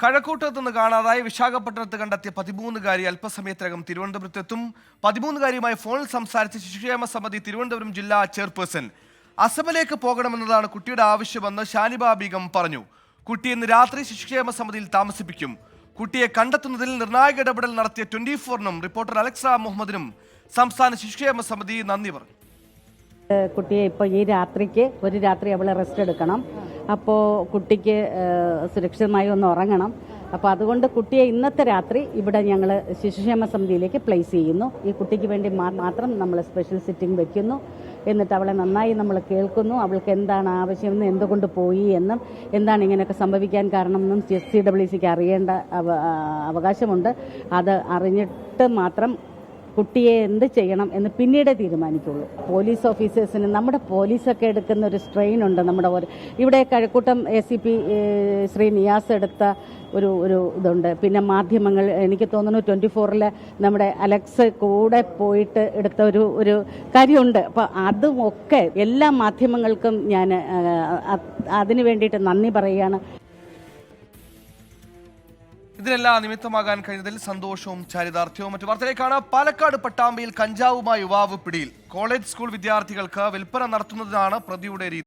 കഴക്കൂട്ടത്ത് നിന്ന് കാണാതായി വിശാഖപട്ടണത്ത് കണ്ടെത്തിയ പതിമൂന്നുകാരി അല്പസമയത്തിനകം തിരുവനന്തപുരത്തെത്തും. പതിമൂന്നുകാരിയുമായി ഫോണിൽ സംസാരിച്ച ശിശുക്ഷേമ സമിതി തിരുവനന്തപുരം ജില്ലാ ചെയർപേഴ്സൺ അസമിലേക്ക് പോകണമെന്നതാണ് കുട്ടിയുടെ ആവശ്യമെന്ന് ഷാനിബ ബീഗം പറഞ്ഞു. കുട്ടി ഇന്ന് രാത്രി ശിശുക്ഷേമ സമിതിയിൽ താമസിപ്പിക്കും. കുട്ടിയെ കണ്ടെത്തുന്നതിൽ നിർണായക ഇടപെടൽ നടത്തിയ ട്വന്റി ഫോറിനും റിപ്പോർട്ടർ അലക്സ മുഹമ്മദിനും സംസ്ഥാന ശിശുക്ഷേമ സമിതി നന്ദി പറഞ്ഞു. കുട്ടിയെ ഇപ്പോൾ ഈ രാത്രിക്ക് ഒരു രാത്രി അവളെ റെസ്റ്റ് എടുക്കണം. അപ്പോൾ കുട്ടിക്ക് സുരക്ഷിതമായി ഒന്ന് ഉറങ്ങണം. അപ്പോൾ അതുകൊണ്ട് കുട്ടിയെ ഇന്നത്തെ രാത്രി ഇവിടെ ഞങ്ങൾ ശിശുക്ഷേമ സമിതിയിലേക്ക് പ്ലേസ് ചെയ്യുന്നു. ഈ കുട്ടിക്ക് വേണ്ടി മാത്രം നമ്മൾ സ്പെഷ്യൽ സിറ്റിംഗ് വെക്കുന്നു. എന്നിട്ട് അവളെ നന്നായി നമ്മൾ കേൾക്കുന്നു. അവൾക്ക് എന്താണ് ആവശ്യമെന്ന് എന്തുകൊണ്ട് പോയി എന്നും എന്താണ് ഇങ്ങനെയൊക്കെ സംഭവിക്കാൻ കാരണമെന്നും എസ് സി ഡബ്ല്യു സിക്ക് അറിയേണ്ട അവ- അവകാശമുണ്ട്. അത് അറിഞ്ഞിട്ട് മാത്രം കുട്ടിയെ എന്ത് ചെയ്യണം എന്ന് പിന്നീടേ തീരുമാനിക്കുള്ളൂ. പോലീസ് ഓഫീസേഴ്സിന് നമ്മുടെ പോലീസൊക്കെ എടുക്കുന്ന ഒരു സ്ട്രെയിൻ ഉണ്ട് നമ്മുടെ ഇവിടെ Kazhakoottam A C P Shri Niyas എടുത്ത ഒരു ഒരു ഇതുണ്ട്. പിന്നെ മാധ്യമങ്ങൾ എനിക്ക് തോന്നുന്നു ട്വന്റി ഫോറിൽ നമ്മുടെ അലക്സ് കൂടെ പോയിട്ട് എടുത്ത ഒരു ഒരു കാര്യമുണ്ട്. അപ്പോൾ അതും ഒക്കെ എല്ലാ മാധ്യമങ്ങൾക്കും ഞാൻ അതിന് വേണ്ടിയിട്ട് നന്ദി പറയുകയാണ്. ഇതിനെല്ലാം നിമിത്തമാകാൻ കഴിഞ്ഞതിൽ സന്തോഷവും ചാരിതാർത്ഥ്യവും മറ്റു വാർത്തയിലേക്കാണ്. പാലക്കാട് പട്ടാമ്പിയിൽ കഞ്ചാവുമായി യുവാവ് പിടിയിൽ. കോളേജ് സ്കൂൾ വിദ്യാർത്ഥികൾക്ക് വിൽപ്പന നടത്തുന്നതിനാണ് പ്രതിയുടെ രീതി.